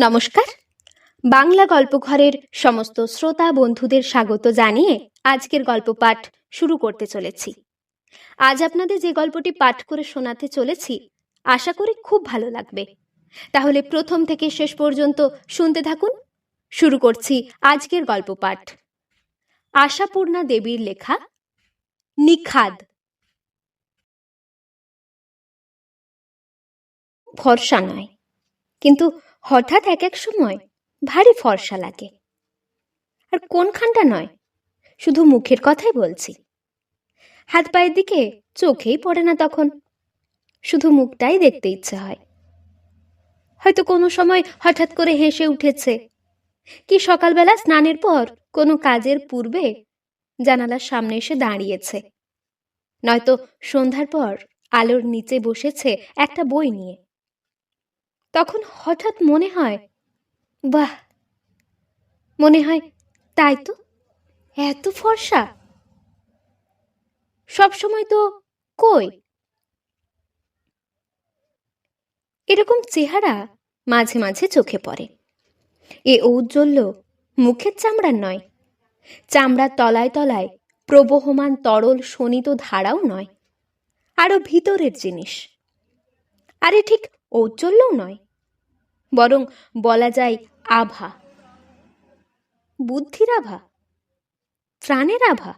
নমস্কার। বাংলা গল্পঘরের সমস্ত শ্রোতা বন্ধুদের স্বাগত জানিয়ে আজকের গল্প পাঠ শুরু করতে চলেছি। আজ আপনাদের যে গল্পটি পাঠ করে শোনাতে চলেছি, আশা করি খুব ভালো লাগবে। তাহলে প্রথম থেকে শেষ পর্যন্ত শুনতে থাকুন। শুরু করছি আজকের গল্প পাঠ। আশাপূর্ণা দেবীর লেখা, নিখাদ। ভরসা নয়। কিন্তু হঠাৎ এক এক সময় ভারী ফর্সা লাগে। আর কোনখানটা নয়, শুধু মুখের কথাই বলছি। হাত পায়ের দিকে চোখেই পড়ে না তখন, শুধু মুখটাই দেখতে ইচ্ছে হয়। হয়তো কোনো সময় হঠাৎ করে হেসে উঠেছে, কি সকালবেলা স্নানের পর কোনো কাজের পূর্বে জানালার সামনে এসে দাঁড়িয়েছে। নয়তো সন্ধ্যার পর আলোর নিচে বসেছে একটা বই নিয়ে। তখন হঠাৎ মনে হয়, বাহ, মনে হয় তাই তো, এত ফর্সা। সব সময় তো কই? এরকম চেহারা মাঝে মাঝে চোখে পড়ে। এ ঔজ্জ্বল্য মুখের চামড়ার নয় চামড়ার তলায় তলায় প্রবহমান তরল শোণিত ধারাও নয়, আরও ভিতরের জিনিস। আরে ঠিক ঔজ্জ্বল্যও নয়, বরং বলা যায় আভা। বুদ্ধির আভা, ত্রাণের আভা।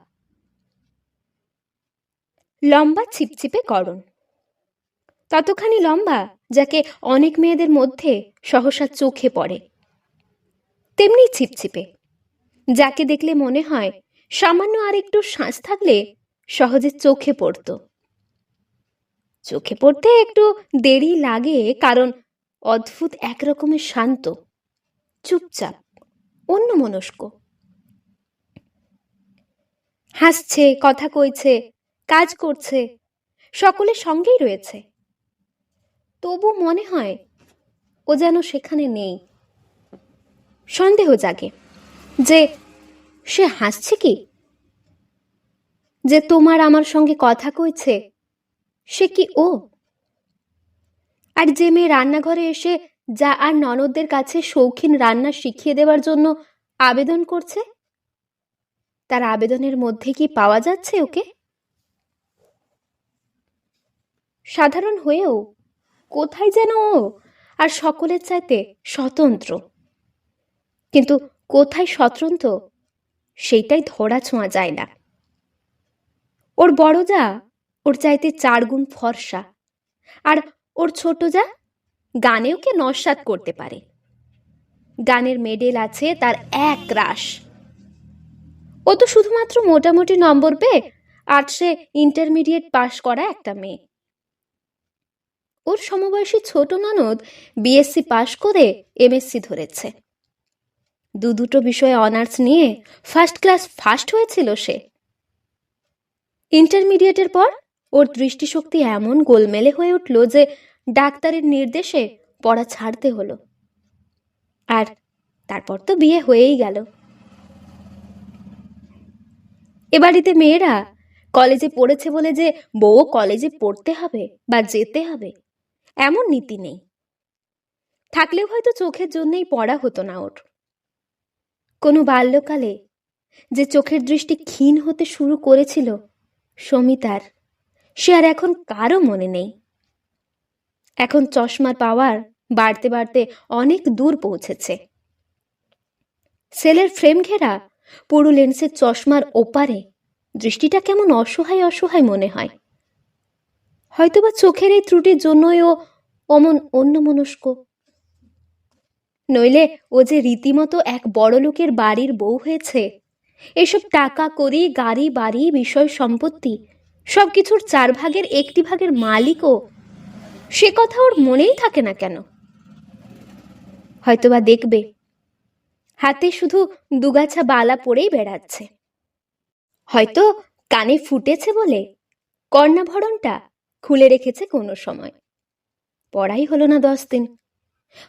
লম্বা ছিপছিপে করণ। ততখানি লম্বা যাকে অনেক মেয়েদের মধ্যে সহসা চোখে পড়ে। তেমনি ছিপছিপে, যাকে দেখলে মনে হয় সামান্য আর একটু শ্বাস থাকলে সহজে চোখে পড়তো। চোখে পড়তে একটু দেরি লাগে, কারণ অদ্ভুত একরকমের শান্ত, চুপচাপ, অন্যমনস্ক। হাসছে, কথা কইছে, কাজ করছে সকলের সঙ্গেই রয়েছে। তবু মনে হয় ও যেন সেখানে নেই। সন্দেহ জাগে যে সে হাসছে কি? যে তোমার আমার সঙ্গে কথা কইছে সে কি ও? আর যে মেয়ে রান্নাঘরে এসে যা আর ননদদের কাছে শৌখিন রান্না শিখিয়ে দেওয়ার জন্য আবেদন করছে? তার আবেদনের মধ্যে কি পাওয়া যাচ্ছে ওকে? সাধারণ হয়েও কোথায় যেন ও আর সকলের চাইতে স্বতন্ত্র। কিন্তু কোথায় স্বতন্ত্র, সেইটাই ধরা ছোঁয়া যায় না। ওর বড় যা ওর চাইতে চার গুণ ফর্সা। আর ওর ছোট যা, গানেও কে নস্বাত করতে পারে। গানের মেডেল আছে তার এক রাশ। ও তো শুধুমাত্র মোটামুটি নম্বর পেয়ে আর সে ইন্টারমিডিয়েট পাশ করা একটা মেয়ে। ওর সমবয়সী ছোট ননদ বিএসসি পাশ করে এমএসসি ধরেছে। দু দুটো বিষয়ে অনার্স নিয়ে ফার্স্ট ক্লাস ফার্স্ট হয়েছিল সে। ইন্টারমিডিয়েটের পর ওর দৃষ্টিশক্তি এমন গোলমেলে হয়ে উঠল যে ডাক্তারের নির্দেশে পড়া ছাড়তে হলো। আর তারপর তো বিয়ে হয়েই গেল। এ বাড়িতে মেয়েরা কলেজে পড়েছে বলে যে বউ কলেজে পড়তে হবে বা যেতে হবে, এমন নীতি নেই। থাকলেও হয়তো চোখের জন্যই পড়া হতো না ওর। কোনো বাল্যকালে যে চোখের দৃষ্টি ক্ষীণ হতে শুরু করেছিল সমিতার সে আর এখন কারও মনে নেই। এখন চশমার পাওয়ার বাড়তে বাড়তে অনেক দূর পৌঁছেছে। সেলের ফ্রেম ঘেরা পুরু লেন্সের চশমার ওপারে দৃষ্টিটা কেমন অসহায় অসহায় মনে হয়। হয়তোবা চোখের এই ত্রুটির জন্যই ও অমন অন্যমনস্ক। নইলে ও যে রীতিমতো এক বড় লোকের বাড়ির বউ হয়েছে, এসব টাকা করি গাড়ি, বাড়ি, বিষয়, সম্পত্তি সব কিছুর চার ভাগের একটি ভাগের মালিকও সে কথা ওর মনেই থাকে না কেন? হয়তোবা দেখবে। হাতে শুধু দুগাছা বালা পরেই বেড়াচ্ছে। হয়তো কানে ফুটেছে বলে কর্ণাভরণটা খুলে রেখেছে কোনো সময়। পড়াই হলো না দশ দিন।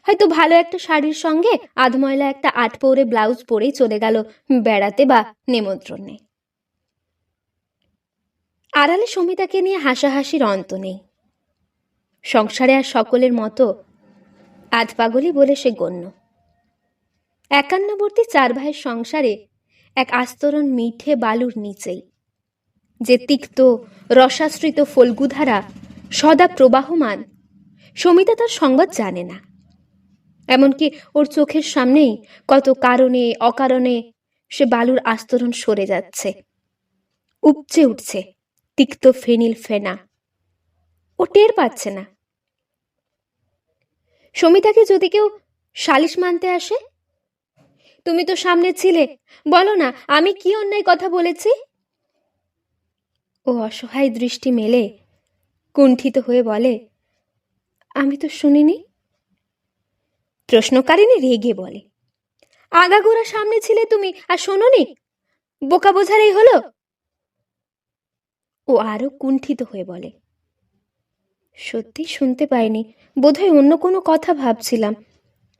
হয়তো ভালো একটা শাড়ির সঙ্গে আধময়লা একটা আট পৌরে ব্লাউজ পরেই চলে গেল বেড়াতে বা নেমন্ত্রণে। আড়ালে সমিতাকে নিয়ে হাসাহাসির অন্ত নেই। সংসারে আর সকলের মতো আধ পাগলই বলে সে গণ্য। একান্নবর্তী চার ভাইয়ের সংসারে এক আস্তরণ মিঠে বালুর নিচেই, যে তিক্ত রসাশ্রিত ফলগুধারা সদা প্রবাহমান, সমিতা তার সংবাদ জানে না। এমনকি ওর চোখের সামনেই কত কারণে, অকারণে সে বালুর আস্তরণ সরে যাচ্ছে, উপচে উঠছে। তিক্ত ফেনিল ফেনা। ও টের পাচ্ছে না। সমিতাকে যদি কেউ সালিশ মানতে আসে? তুমি তো সামনে ছিলে। বলো না, আমি কি অন্যায় কথা বলেছি? ও অসহায় দৃষ্টি মেলে, কুণ্ঠিত হয়ে বলে, আমি তো শুনিনি। প্রশ্নকারিণী রেগে বলে, আগাগোড়া সামনে ছিলে তুমি আর শোনোনি? বোকা বোঝার এই হলো? ও আরও কুণ্ঠিত হয়ে বলে। সত্যি শুনতে পাইনি। বোধহয় অন্য কোনো কথা ভাবছিলাম।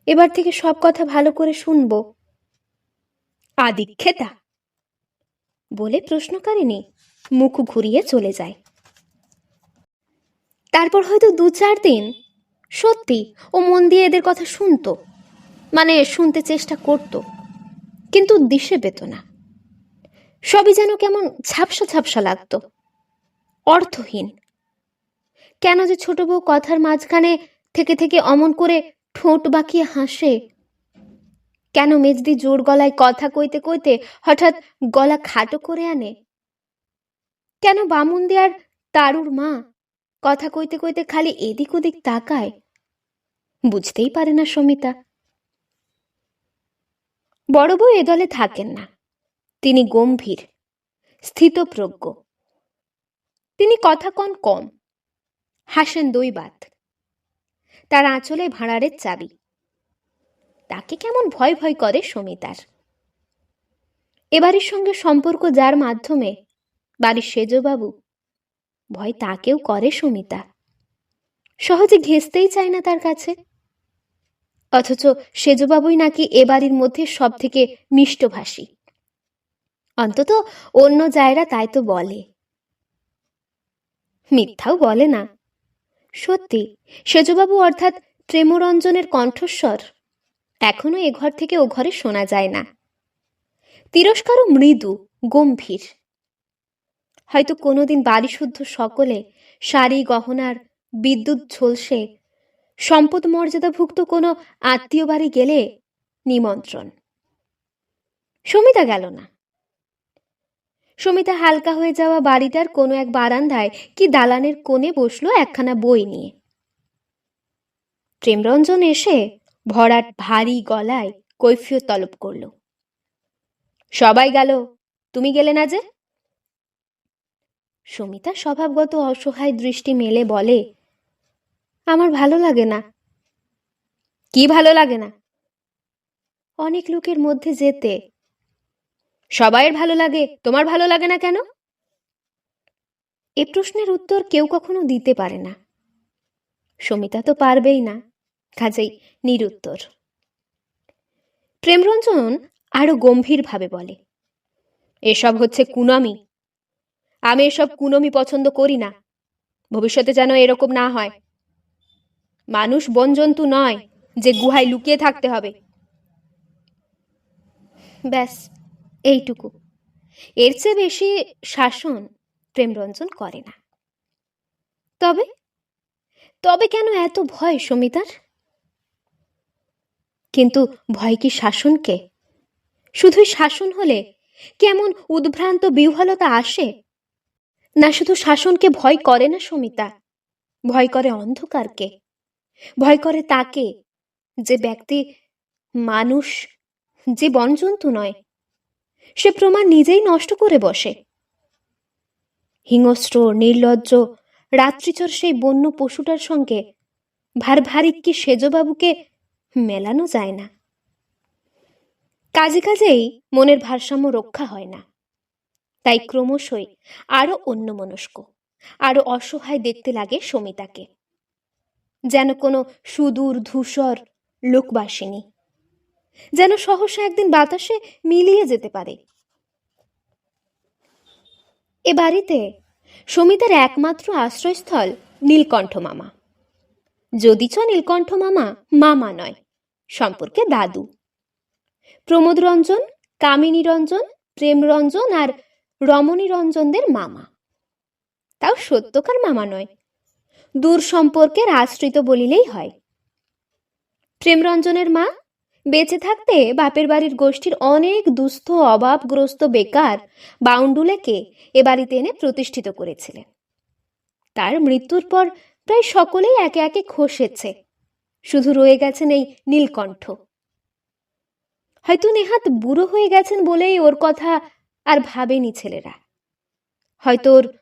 এবার থেকে সব কথা ভালো করে শুনব। আদিক্ষেতা! বলে প্রশ্নকারিণী মুখ ঘুরিয়ে চলে যায়। তারপর হয়তো দু চার দিন। সত্যি, ও মন দিয়ে এদের কথা শুনতো। মানে শুনতে চেষ্টা করত। কিন্তু দিশে পেত না। সবই যেন কেমন ঝাপসা ঝাপসা লাগতো। অর্থহীন। কেন যে ছোট বউ কথার মাঝখানে থেকে থেকে অমন করে ঠোঁট বাঁকিয়ে হাসে? কেন মেজদি জোর গলায় কথা কইতে কইতে হঠাৎ গলা খাটো করে আনে? কেন বামুন দেয়ার তারুর মা কথা কইতে কইতে খালি এদিক ওদিক তাকায়? বুঝতেই পারে না সমিতা। বড় বউ এ দলে থাকেন না। তিনি গম্ভীর, স্থিতপ্রজ্ঞ। তিনি কথা কন কম। হাসেন দৈবাত তার আঁচলে ভাঁড়ারের চাবি। তাকে কেমন ভয় ভয় করে সমিতার এবারের সঙ্গে সম্পর্ক যার মাধ্যমে, বাড়ির সেজবাবু, ভয় তাকেও করে সমিতা সহজে ঘেঁচতেই চায় না তার কাছে। অথচ সেজবাবুই নাকি এ বাড়ির মধ্যে সব থেকে মিষ্টভাষী। অন্তত অন্য জায়রা তাই তো বলে। মিথ্যাও বলে না। সত্যি, সেজবাবু অর্থাৎ প্রেমরঞ্জনের কণ্ঠস্বর এখনও এ ঘর থেকে ও ঘরে শোনা যায় না। তিরস্কারও মৃদু, গম্ভীর। হয়তো কোনোদিন বাড়িশুদ্ধ সকলে শাড়ি, গহনার বিদ্যুৎ ঝলসে সম্পদ মর্যাদাভুক্ত কোনো আত্মীয় বাড়ি গেলে নিমন্ত্রণ। সমিতা গেল না। সমিতা হালকা হয়ে যাওয়া বাড়িটার কোনো এক বারান্দায় কি দালানের কোণে বসল একখানা বই নিয়ে। প্রেমরঞ্জন এসে ভরাট ভারী গলায় কৈফিয়ত তলব করল। সবাই গেল, তুমি গেলে না যে? সমিতা স্বভাবগত অসহায় দৃষ্টি মেলে বলে, আমার ভালো লাগে না। কি ভালো লাগে না? অনেক লোকের মধ্যে যেতে সবাইয়ের ভালো লাগে, তোমার ভালো লাগে না কেন? এ প্রশ্নের উত্তর কেউ কখনো দিতে পারে না। সমিতা তো পারবেই না। কাজেই নিরুত্তর। প্রেমরঞ্জন আরও গম্ভীরভাবে বলে, এসব হচ্ছে কুনমি। আমি এসব কুনমি পছন্দ করি না। ভবিষ্যতে যেন এরকম না হয়। মানুষ বনজন্তু নয় যে গুহায় লুকিয়ে থাকতে হবে। ব্যাস। এইটুকু। এর চেয়ে বেশি শাসন প্রেমরঞ্জন করে না। তবে তবে কেন এত ভয় সমিতার? কিন্তু ভয় কি শাসনকে? শুধুই শাসন হলে কেমন উদ্ভ্রান্ত বিহ্বলতা আসে? না শুধু শাসনকে ভয় করে না সমিতা, ভয় করে অন্ধকারকে? ভয় করে তাকে, যে ব্যক্তি মানুষ, যে বনজন্তু নয় সে প্রমাণ নিজেই নষ্ট করে বসে। হিংস্র, নির্লজ্জ রাত্রিচর সেই বন্য পশুটার সঙ্গে ভার ভারিক্কি সেজবাবুকে মেলানো যায় না। কাজে কাজেই মনের ভারসাম্য রক্ষা হয় না। তাই ক্রমশই আরও অন্যমনস্ক, আরও অসহায় দেখতে লাগে সমিতাকে। যেন কোনো সুদূর ধূসর লোকবাসিনী। যেন সহসা একদিন বাতাসে মিলিয়ে যেতে পারে। এ বাড়িতে সমিতার একমাত্র আশ্রয়স্থল নীলকণ্ঠ মামা। যদিচ নীলকণ্ঠ মামা মামা নয়, সম্পর্কে দাদু। প্রমোদ রঞ্জন কামিনী রঞ্জন প্রেম রঞ্জন আর রমণী রঞ্জনদের মামা। তাও সত্যকার মামা নয়, দূর সম্পর্কের আশ্রিত বলিলেই হয়। প্রেমরঞ্জনের মা বেঁচে থাকতে বাপের বাড়ির গোষ্ঠীর অনেক দুস্থ, অভাবগ্রস্ত বেকার বাউন্ডুলেকে এ বাড়িতে এনে প্রতিষ্ঠিত করেছিলেন তার মৃত্যুর পর প্রায় সকলেই একে একে খসেছে। শুধু রয়ে গেছেন এই নীলকণ্ঠ। হয়তো নেহাত বুড়ো হয়ে গেছেন বলেই ওর কথা আর ভাবেনি ছেলেরা। হয়তো ওর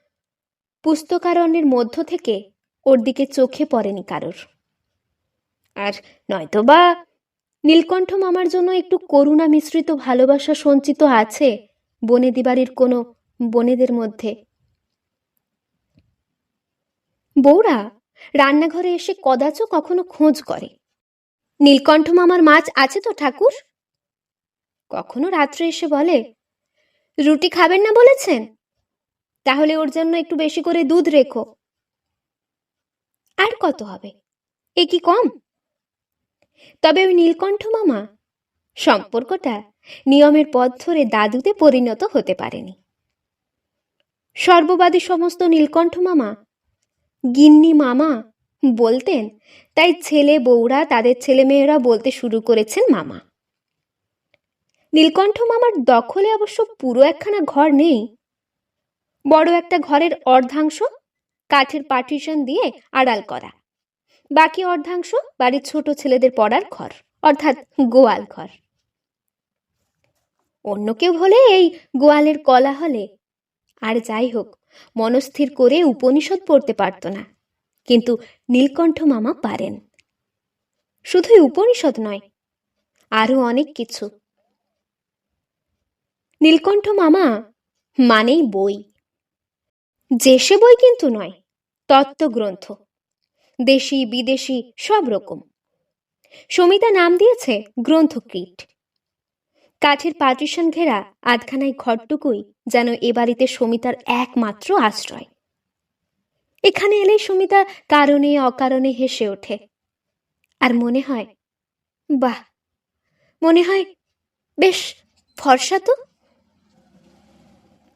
পুস্তকারণ্যের মধ্য থেকে ওর দিকে চোখে পড়েনি কারোর। আর নয়তোবা নীলকণ্ঠ মামার জন্য একটু করুণা মিশ্রিত ভালোবাসা সঞ্চিত আছে বনেদি বাড়ির কোনো বনেদের মধ্যে। বউরা, রান্নাঘরে এসে কদাচ কখনো খোঁজ করে। নীলকণ্ঠ মামার মাছ আছে তো ঠাকুর? কখনো রাত্রে এসে বলে, রুটি খাবেন না বলেছেন? তাহলে ওর জন্য একটু বেশি করে দুধ রেখো। আর কত হবে? এ কি কম? তবে ওই নীলকণ্ঠ মামা, সম্পর্কটা নিয়মের পথ ধরে দাদুতে পরিণত হতে পারেনি। সর্ববাদী সমস্ত নীলকণ্ঠ মামা, গিন্নি মামা বলতেন, তাই ছেলে বউরা, তাদের ছেলেমেয়েরা বলতে শুরু করেছেন মামা। নীলকণ্ঠ মামার দখলে অবশ্য পুরো একখানা ঘর নেই। বড় একটা ঘরের অর্ধাংশ কাঠের পার্টিশন দিয়ে আড়াল করা। বাকি অর্ধাংশ বাড়ির ছোট ছেলেদের পড়ার ঘর, অর্থাৎ গোয়াল ঘর। অন্য কেউ হলে এই গোয়ালের কলা হলে আর যাই হোক, মনস্থির করে উপনিষদ পড়তে পারত না। কিন্তু নীলকণ্ঠ মামা পারেন। শুধুই উপনিষদ নয়, আরও অনেক কিছু। নীলকণ্ঠ মামা মানেই বই। যে সে বই কিন্তু নয়, তত্ত্বগ্রন্থ। দেশি, বিদেশি, সব রকম। সমিতা নাম দিয়েছে গ্রন্থকীট। কাঠের পার্টিশন ঘেরা আধখানায় ঘরটুকুই যেন এ বাড়িতে সমিতার একমাত্র আশ্রয়। এখানে এলেই সমিতা কারণে, অকারণে হেসে ওঠে। আর মনে হয়, বাহ, মনে হয় বেশ ফর্সা তো?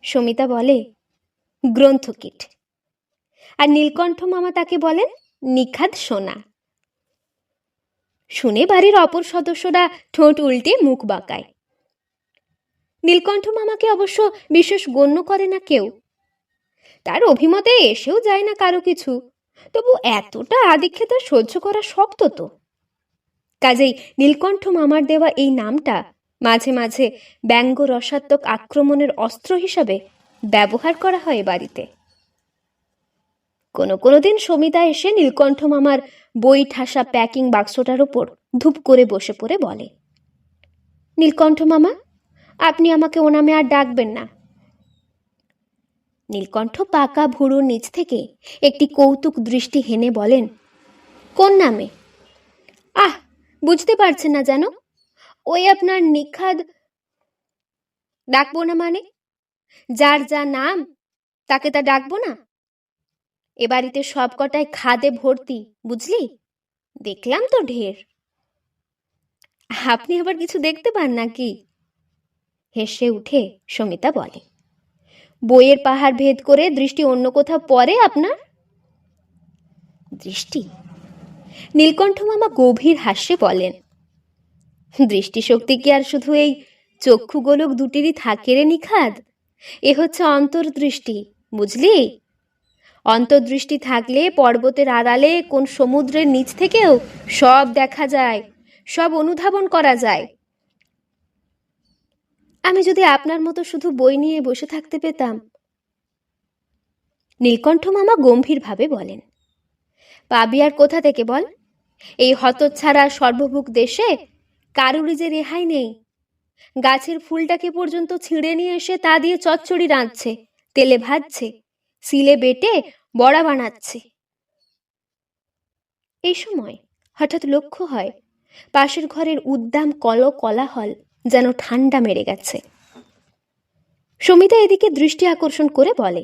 সমিতা বলে, গ্রন্থকীট। আর নীলকণ্ঠ মামা তাকে বলেন নিখাদ সোনা। শুনে বাড়ির অপর সদস্যরা ঠোঁট উল্টে মুখ বাঁকায়। নীলকণ্ঠ মামাকে অবশ্য বিশেষ গণ্য করে না কেউ। তার অভিমতে এসেও যায় না কারও কিছু। তবু এতটা আদিক্ষেত সহ্য করা শক্ত তো। কাজেই নীলকণ্ঠ মামার দেওয়া এই নামটা মাঝে মাঝে ব্যঙ্গ রসাত্মক আক্রমণের অস্ত্র হিসাবে ব্যবহার করা হয় বাড়িতে। কোনো কোনো দিন সমিতা এসে নীলকণ্ঠ মামার বই ঠাসা প্যাকিং বাক্সটার ওপর ধূপ করে বসে পড়ে বলে, নীলকণ্ঠ মামা, আপনি আমাকে ও নামে আর ডাকবেন না। নীলকণ্ঠ পাকা ভুরুর নিচ থেকে একটি কৌতুক দৃষ্টি হেনে বলেন, কোন নামে? আহ, বুঝতে পারছেন না যেন। ওই আপনার নিখাদ ডাকবো না মানে? যার যা নাম, তাকে তা ডাকবো না? এ বাড়িতে সব কটায় খাদে ভর্তি, বুঝলি? দেখলাম তো ঢের। আপনি আবার কিছু দেখতে পান নাকি? হেসে উঠে সমিতা বলে। বইয়ের পাহাড় ভেদ করে দৃষ্টি অন্য কোথাও পড়ে আপনার? দৃষ্টি? নীলকণ্ঠ মামা গভীর হাস্যে বলেন, দৃষ্টিশক্তি কি আর শুধু এই চক্ষু গোলক দুটিরই থাকে রে নিখাদ? এ হচ্ছে অন্তর্দৃষ্টি, বুঝলি? অন্তর্দৃষ্টি থাকলে পর্বতের আড়ালে কোন সমুদ্রের নিচ থেকেও সব দেখা যায়, সব অনুধাবন করা যায়। আমি যদি আপনার মতো শুধু বই নিয়ে বসে থাকতে পেতাম। নীলকণ্ঠ মামা গম্ভীরভাবে বলেন, পাবি আর কোথা থেকে বল? এই হতচ্ছাড়া সর্বভুক দেশে কারুরই যে রেহাই নেই। গাছের ফুলটাকে পর্যন্ত ছিঁড়ে নিয়ে এসে তা দিয়ে চচ্চড়ি রাঁধছে, তেলে ভাজছে। সিলে বেটে বড়া বানাচ্ছে। এই সময় হঠাৎ লক্ষ্য হয়, পাশের ঘরের উদ্দাম কল কলাহল যেন ঠান্ডা মেরে গেছে। সমিতা এদিকে দৃষ্টি আকর্ষণ করে বলে,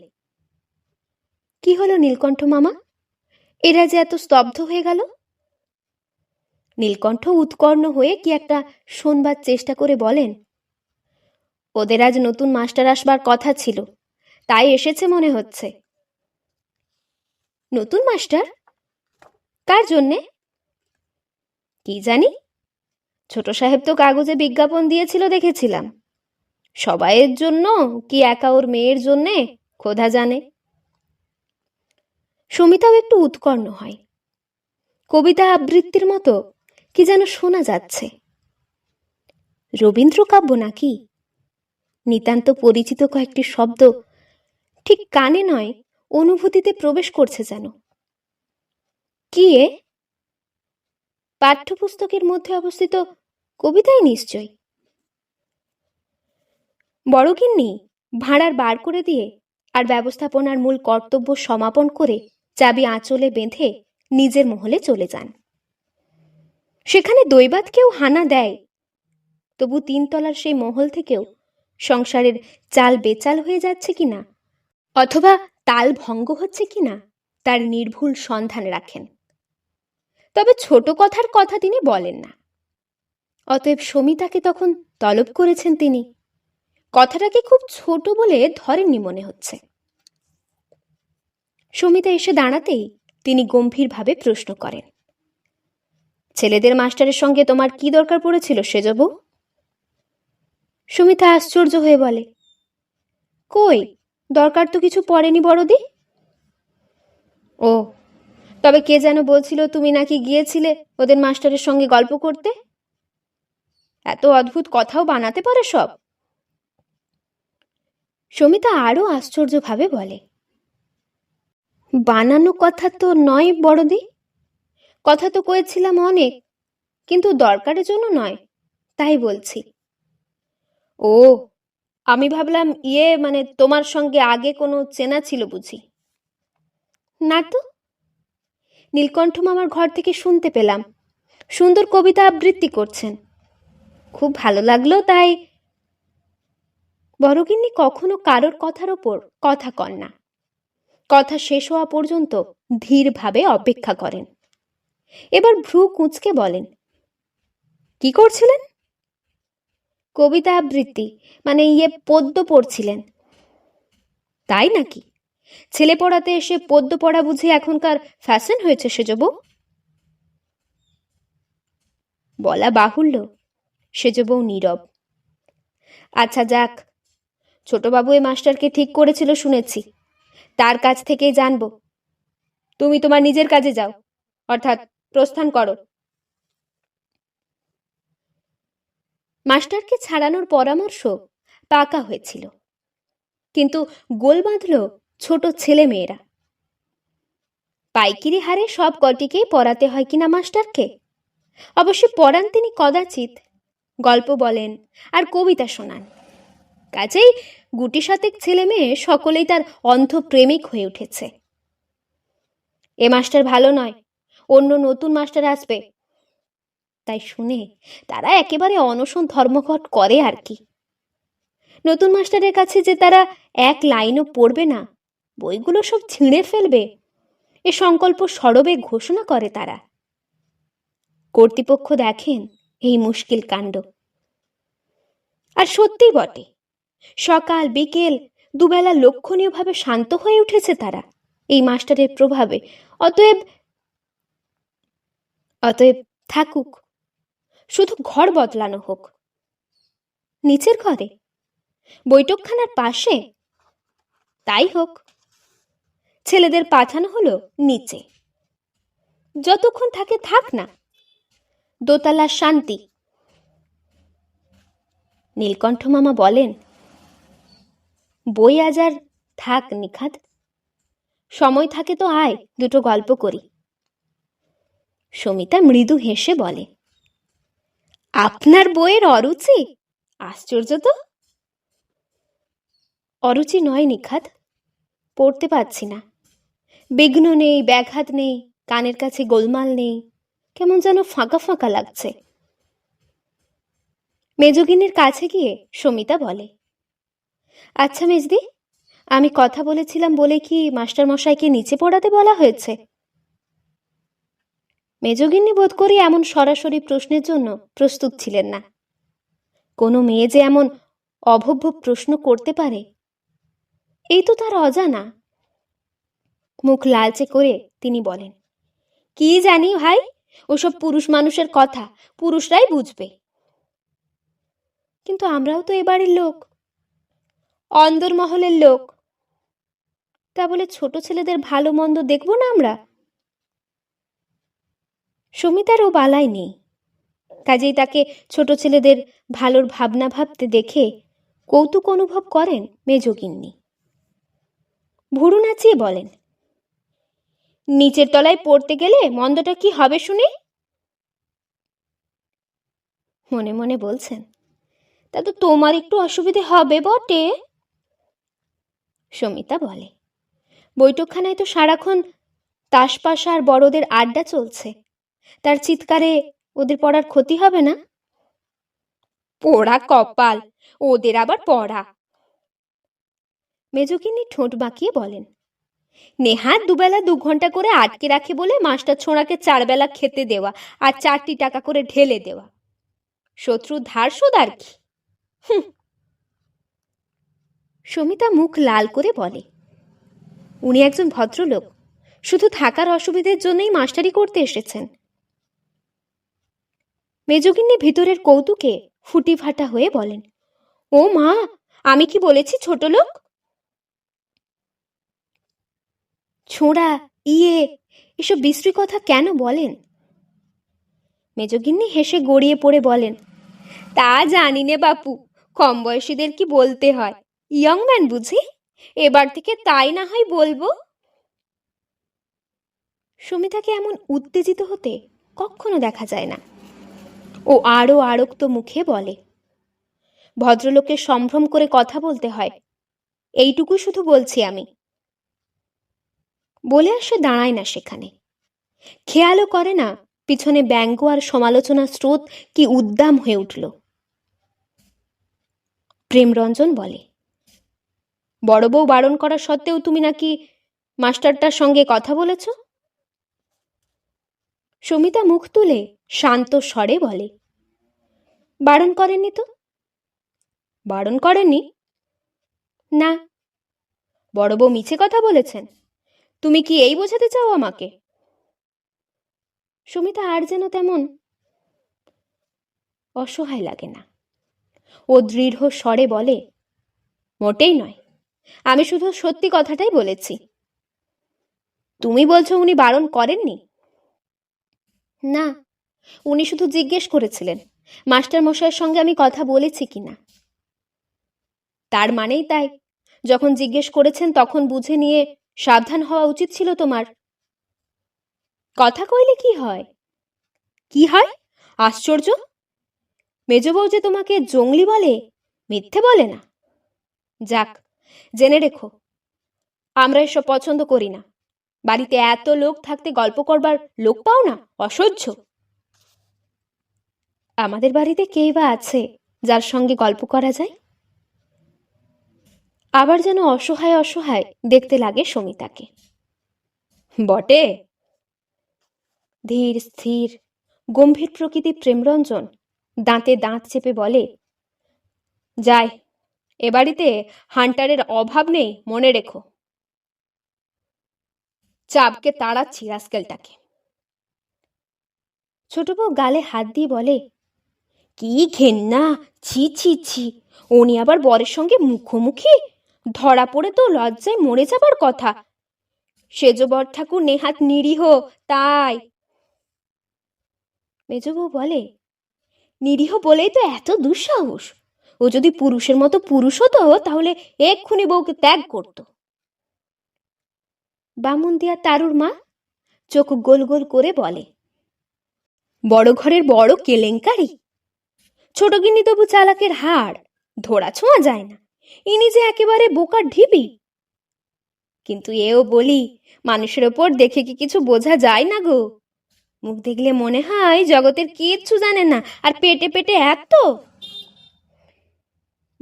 কি হলো নীলকণ্ঠ মামা? এরা যে এত স্তব্ধ হয়ে গেল? নীলকণ্ঠ উৎকর্ণ হয়ে কি একটা শোনবার চেষ্টা করে বলেন, ওদের আজ নতুন মাস্টার আসবার কথা ছিল। তাই এসেছে মনে হচ্ছে। নতুন মাস্টার? কার জন্যে? কি জানি? ছোট সাহেব তো কাগজে বিজ্ঞাপন দিয়েছিল দেখেছিলাম। সবাইয়ের জন্য কি একা ওর মেয়ের জন্যে? খোদা জানে। সুমিতাও একটু উৎকর্ণ হয়। কবিতা আবৃত্তির মতো কি যেন শোনা যাচ্ছে। রবীন্দ্র কাব্য নাকি? নিতান্ত পরিচিত কয়েকটি শব্দ ঠিক কানে নয়, অনুভূতিতে প্রবেশ করছে যেন। কি এ? পাঠ্যপুস্তকের মধ্যে অবস্থিত কবিতাই নিশ্চয়। বড় বড়গিন্নি ভাড়ার বার করে দিয়ে আর ব্যবস্থাপনার মূল কর্তব্য সমাপন করে চাবি আঁচলে বেঁধে নিজের মহলে চলে যান। সেখানে দৈবাত কেউ হানা দেয়, তবু তিনতলার সেই মহল থেকেও সংসারের চাল বেচাল হয়ে যাচ্ছে কিনা অথবা তাল ভঙ্গ হচ্ছে কিনা তার নির্ভুল সন্ধান রাখেন। তবে ছোট কথার কথা তিনি বলেন না। অতএব সমিতাকে তখন তলব করেছেন তিনি। কথাটাকে খুব ছোট বলে ধরেননি মনে হচ্ছে। সমিতা এসে দাঁড়াতেই তিনি গম্ভীরভাবে প্রশ্ন করেন, ছেলেদের মাস্টারের সঙ্গে তোমার কি দরকার পড়েছিল সেজবু? সুমিতা আশ্চর্য হয়ে বলে, কই দরকার তো কিছু পড়েনি বড়দি? ও, তবে কে যেন বলছিল তুমি নাকি গিয়েছিলে ওদের মাস্টারের সঙ্গে গল্প করতে? এত অদ্ভুত কথাও বানাতে পারে সব। সমিতা আরও আশ্চর্যভাবে বলে, বানানো কথা তো নয় বড়দি। কথা তো কয়েছিলাম অনেক, কিন্তু দরকারের জন্য নয়, তাই বলছি। ও আমি ভাবলাম ইয়ে মানে তোমার সঙ্গে আগে কোনো চেনা ছিল বুঝি? না তো। নীলকণ্ঠ মামার ঘর থেকে শুনতে পেলাম। সুন্দর কবিতা আবৃত্তি করছেন। খুব ভালো লাগল, তাই বড়গিন্নি কখনো কারোর কথার ওপর কথা কন না। কথা শেষ হওয়া পর্যন্ত ধীরভাবে অপেক্ষা করেন। এবার ভ্রু কুঁচকে বলেন, কি করছিলেন? কবিতা আবৃত্তি মানে ইয়ে পদ্য পড়ছিলেন। তাই নাকি? ছেলে পড়াতে এসে পদ্য পড়া বুঝি এখনকার ফ্যাশন হয়েছে সেজবু? বলা বাহুল্য সেজবউ নীরব। আচ্ছা যাক, ছোটবাবু এই মাস্টারকে ঠিক করেছিল শুনেছি। তার কাছ থেকেই জানব। তুমি তোমার নিজের কাজে যাও, অর্থাৎ প্রস্থান করো। মাস্টারকে ছাড়ানোর পরামর্শ পাকা হয়েছিল। কিন্তু গোল বাঁধল ছোট ছেলে মেয়েরা। পাইকিরি হারে সব কটিকেই পড়াতে হয় কিনা মাস্টারকে? অবশ্য পড়ান তিনি কদাচিৎ, গল্প বলেন আর কবিতা শোনান। কাজেই গুটি সাতেক ছেলে মেয়ে সকলেই তার অন্ধ প্রেমিক হয়ে উঠেছে। এ মাস্টার ভালো নয়, অন্য নতুন মাস্টার আসবে। তাই শুনে তারা একেবারে অনশন ধর্মঘট করে আর কি। নতুন মাস্টারের কাছে যে তারা এক লাইনও পড়বে না, বইগুলো সব ছিঁড়ে ফেলবে, এ সংকল্প সরবে ঘোষণা করে তারা। কর্তৃপক্ষ দেখেন এই মুশকিল কাণ্ড। আর সত্যিই বটে, সকাল, বিকেল দুবেলা লক্ষণীয়ভাবে শান্ত হয়ে উঠেছে তারা, এই মাস্টারের প্রভাবে, অতএব অতএব থাকুক। শুধু ঘর বদলানো হোক। নিচের ঘরে, বৈঠকখানার পাশে, তাই হোক। ছেলেদের পাঠানো হলো নিচে। যতক্ষণ থাকে থাক না, দোতলা শান্তি। নীলকণ্ঠ মামা বলেন, বই আজ আর থাক নিখাত, সময় থাকে তো আয়, দুটো গল্প করি। সমিতা মৃদু হেসে বলে আপনার বইয়ের অরুচি? আশ্চর্য তো। অরুচি নয় নিখাত, পড়তে পারছি না। বিঘ্ন নেই, ব্যাঘাত নেই, কানের কাছে গোলমাল নেই, কেমন যেন ফাঁকা ফাঁকা লাগছে। মেজগিনীর কাছে গিয়ে সমিতা বলে আচ্ছা মেজদি, আমি কথা বলেছিলাম বলে কি মাস্টার মশাইকে নিচে পড়াতে বলা হয়েছে? মেজগিন্নি বোধ করি এমন সরাসরি প্রশ্নের জন্য প্রস্তুত ছিলেন না। কোনো মেয়ে যে এমন অভব্য প্রশ্ন করতে পারে, এই তো তার অজানা। মুখ লালচে করে তিনি বলেন, কি জানি ভাই, ওসব পুরুষ মানুষের কথা পুরুষরাই বুঝবে। কিন্তু আমরাও তো এ বাড়ির লোক, অন্দরমহলের লোক। তা বলে ছোট ছেলেদের ভালো মন্দ দেখব না আমরা? সমিতারও বালাই নেই। কাজেই তাকে ছোট ছেলেদের ভালোর ভাবনা ভাবতে দেখে কৌতুক অনুভব করেন মেজগিন্নি ভুরু নাচিয়ে বলেন, নিচের তলায় পড়তে গেলে মন্দটা কি হবে শুনে? মনে মনে বলছেন, তা তো তোমার একটু অসুবিধে হবে বটে। সমিতা বলে, বৈঠকখানায় তো সারাক্ষণ তাসপাশা আর বড়দের আড্ডা চলছে। তার চিৎকারে ওদের পড়ার ক্ষতি হবে না? পোড়া কপাল ওদের আবার পড়া। মেজকিনি ঠোঁট বাঁকিয়ে বলেন নেহাত দুবেলা দু ঘণ্টা করে আটকে রাখে বলে মাস্টার ছোঁড়াকে চারবেলা খেতে দেওয়া আর চারটি টাকা করে ঢেলে দেওয়া। শত্রু ধার শোধ আর কি। সমিতা মুখ লাল করে বলে উনি একজন ভদ্রলোক শুধু থাকার অসুবিধের জন্যই মাস্টারি করতে এসেছেন। মেজগিন্নি ভিতরের কৌতুকে ফুটি ফাটা হয়ে বলেন, ও মা, আমি কি বলেছি ছোট লোক? ছোঁড়া ইয়ে এসব বিশ্রী কথা কেন বলেন? মেজগিন্নি হেসে গড়িয়ে পড়ে বলেন, তা জানি নে বাপু, কম বয়সীদের কি বলতে হয়? ইয়ং ম্যান বুঝি? এবার থেকে তাই না হয় বলব? সুমিতাকে এমন উত্তেজিত হতে কখনো দেখা যায় না। ও আরও আরক্ত মুখে বলে ভদ্রলোকের সম্ভ্রম করে কথা বলতে হয়। এইটুকু শুধু বলছি আমি। বলে আর সে দাঁড়ায় না সেখানে। খেয়ালও করে না পিছনে ব্যঙ্গ আর সমালোচনার স্রোত কি উদ্দাম হয়ে উঠল। প্রেমরঞ্জন বলে, বড় বউ বারণ করা সত্ত্বেও তুমি নাকি মাস্টারটার সঙ্গে কথা বলেছ? সমিতা মুখ তুলে শান্ত স্বরে বলে, বারণ করেননি তো? বারণ করেননি? না। বড় বউ মিছে কথা বলেছেন। তুমি কি এই বোঝাতে চাও আমাকে? সুমিতা আর যেন তেমন অসহায় লাগে না। ও দৃঢ় স্বরে বলে, মোটেই নয়। আমি শুধু সত্যি কথাটাই বলেছি। তুমি বলছো উনি বারণ করেননি? না। উনি শুধু জিজ্ঞেস করেছিলেন, মাস্টার মশাইয়ের সঙ্গে আমি কথা বলেছি কিনা তার মানেই তাই। যখন জিজ্ঞেস করেছেন তখন বুঝে নিয়ে সাবধান হওয়া উচিত ছিল তোমার। কথা কইলে কি হয়? কি হয়? আশ্চর্য! মেজবউ যে তোমাকে জঙ্গলি বলে, মিথ্যে বলে না। যাক, জেনে রেখো, আমরা এসব পছন্দ করি না। বাড়িতে এত লোক থাকতে গল্প করবার লোক পাও না, অসহ্য। আমাদের বাড়িতে কেই বা আছে যার সঙ্গে গল্প করা যায়? আবার যেন অসহায় অসহায় দেখতে লাগে সমিতাকে। বটে! ধীর, স্থির, গম্ভীর প্রকৃতি প্রেমরঞ্জন দাঁতে দাঁত চেপে বলে, যাই, এ বাড়িতে হান্টারের অভাব নেই, মনে রেখো। চাপকে তাড়াচ্ছি রাস্কেলটাকে। ছোট বউ গালে হাত দিয়ে বলে কি ঘেন্না? ছি ছি ছি। উনি আবার বরের সঙ্গে মুখোমুখি? ধরা পড়ে তো লজ্জায় মরে যাবার কথা। সেজ বর ঠাকুর নেহাত নিরীহ, তাই। মেজবউ বলে, নিরীহ বলেই তো এত দুঃসাহস। ও যদি পুরুষের মতো পুরুষ হতো, তাহলে এক্ষুনি বউকে ত্যাগ করত। বামুন দিয়া তারুর মা চোখ গোল গোল করে বলে, বড় ঘরের বড় কেলেঙ্কারি। ছোট গিন্নি তবু চালাকের হাড় ধরা ছোঁয়া যায় না। ইনি যে একেবারে বোকার ঢিবি। কিন্তু এও বলি, মানুষের ওপর দেখে কি কিছু বোঝা যায় না গো? মুখ দেখলে মনে হয় জগতের কিচ্ছু জানে না, আর পেটে পেটে এত।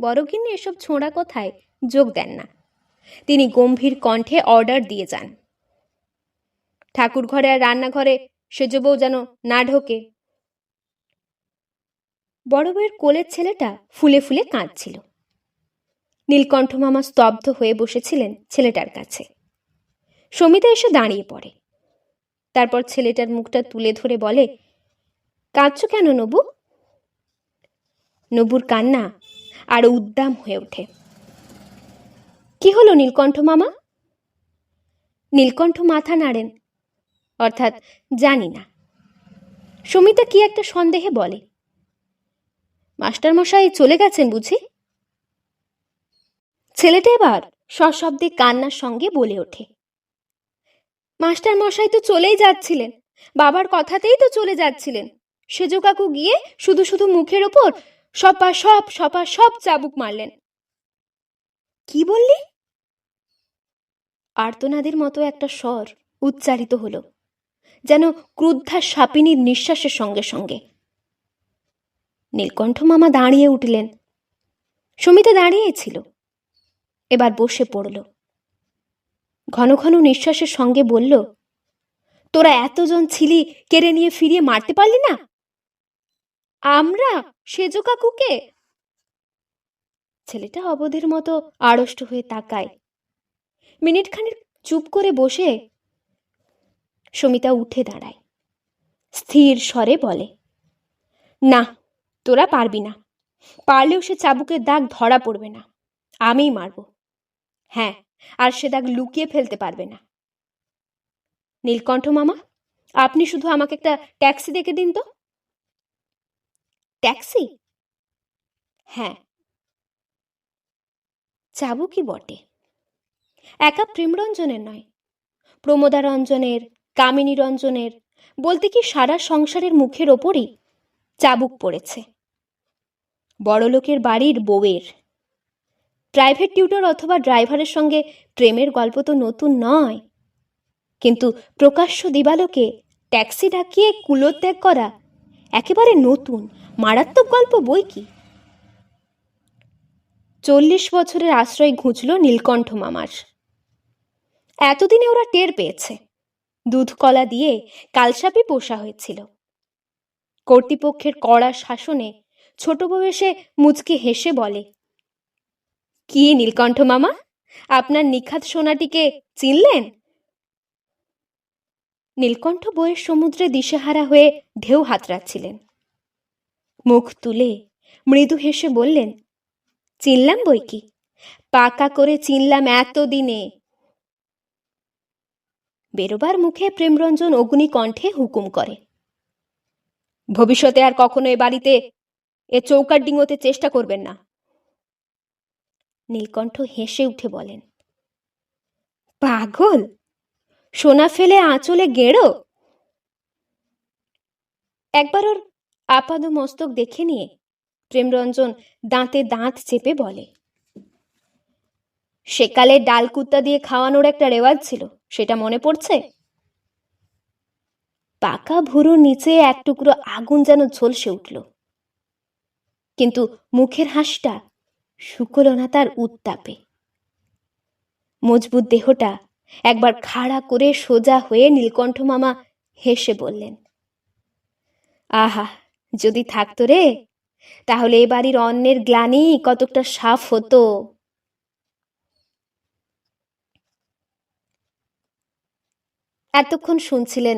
বড় কিনে এসব ছোঁড়া কথায় যোগ দেন না। তিনি গম্ভীর কণ্ঠে অর্ডার দিয়ে যান। ঠাকুর ঘরে আর রান্নাঘরে সেজ বউ যেন না ঢোকে। বড় বউয়ের কোলের ছেলেটা ফুলে ফুলে কাঁদছিল। নীলকণ্ঠ মামা স্তব্ধ হয়ে বসেছিলেন ছেলেটার কাছে। সমিতা এসে দাঁড়িয়ে পড়ে। তারপর ছেলেটার মুখটা তুলে ধরে বলে, কাঁদছ কেন নবু? নবুর কান্না আর উদ্দাম হয়ে ওঠে। কি হলো নীলকণ্ঠ মামা? নীলকণ্ঠ মাথা নাড়েন, অর্থাৎ জানি না। সমিতা কি একটা সন্দেহে বলে মাস্টারমশাই চলে গেছেন বুঝি? ছেলেটা এবার সশব্দে কান্নার সঙ্গে বলে ওঠে। মাস্টার মশাই তো চলেই যাচ্ছিলেন, বাবার কথাতেই তো চলে যাচ্ছিলেন। সেজ কাকু গিয়ে শুধু শুধু মুখের ওপর সপা সপ সপা সব চাবুক মারলেন। কি বললি? আর্তনাদের মতো একটা স্বর উচ্চারিত হলো, যেন ক্রুদ্ধা সাপিনীর নিঃশ্বাসের সঙ্গে সঙ্গে। নীলকণ্ঠ মামা দাঁড়িয়ে উঠলেন। সমিতা দাঁড়িয়েছিল এবার বসে পড়ল। ঘন ঘন নিঃশ্বাসের সঙ্গে বলল, তোরা এতজন ছিলি, কেড়ে নিয়ে ফিরিয়ে মারতে পারলি না? আমরা, সেজ কাকুকে? ছেলেটা অবধের মতো আড়ষ্ট হয়ে তাকায়। মিনিট খানিক চুপ করে বসে সমিতা উঠে দাঁড়ায়। স্থির স্বরে বলে, না তোরা পারবি না। পারলেও সে চাবুকের দাগ ধরা পড়বে না। আমিই মারব। হ্যাঁ আর সে দাগ লুকিয়ে ফেলতে পারবে না। নীলকণ্ঠ মামা, আপনি শুধু আমাকে একটা ট্যাক্সি দেখে দিন তো। ট্যাক্সি? হ্যাঁ। চাবু কি বটে। একা প্রেমরঞ্জনের নয়। প্রমোদা রঞ্জনের কামিনী রঞ্জনের বলতে কি সারা সংসারের মুখের ওপরই চাবুক পড়েছে। বড়লোকের বাড়ির বউয়ের। প্রাইভেট টিউটর অথবা ড্রাইভারের সঙ্গে প্রেমের গল্প তো নতুন নয়। কিন্তু প্রকাশ্য দিবালোকে ট্যাক্সি ডাকিয়ে কুলোত্যাগ করা একেবারে নতুন, মারাত্মক গল্প বই কি? চল্লিশ বছরের আশ্রয় ঘুঁচল নীলকণ্ঠ মামার। এতদিনে ওরা টের পেয়েছে। দুধ কলা দিয়ে কালসাপি পোষা হয়েছিল। কর্তৃপক্ষের কড়া শাসনে ছোট বউ এসে মুচকি হেসে বলে, কি নীলকণ্ঠ মামা? আপনার নিখাত সোনাটিকে চিনলেন? নীলকণ্ঠ বইয়ের সমুদ্রে দিশেহারা হয়ে ঢেউ হাতড়াচ্ছিলেন। মুখ তুলে মৃদু হেসে বললেন, চিনলাম বই কি? পাকা করে চিনলাম এতদিনে। বেরোবার মুখে প্রেমরঞ্জন অগ্নিকণ্ঠে হুকুম করে। ভবিষ্যতে আর কখনো এ বাড়িতে এ চৌকার ডিঙোতে চেষ্টা করবেন না। নীলকণ্ঠ হেসে উঠে বলেন, পাগল? সোনা ফেলে আঁচলে গেড়ো? একবার ওর আপাদ মস্তক দেখে নিয়ে প্রেমরঞ্জন দাঁতে দাঁত চেপে বলে, সেকালে ডাল কুত্তা দিয়ে খাওয়ানোর একটা রেওয়াজ ছিল, সেটা মনে পড়ছে? পাকা ভুরুর নিচে এক টুকরো আগুন যেন ঝলসে উঠল। কিন্তু মুখের হাসটা শুকলো না তার উত্তাপে। মজবুত দেহটা একবার খাড়া করে সোজা হয়ে নীলকণ্ঠ মামা হেসে বললেন, আহা, যদি থাকতো রে, তাহলে এ বাড়ির অন্যের গ্লানি কতকটা সাফ হতো। এতক্ষণ শুনছিলেন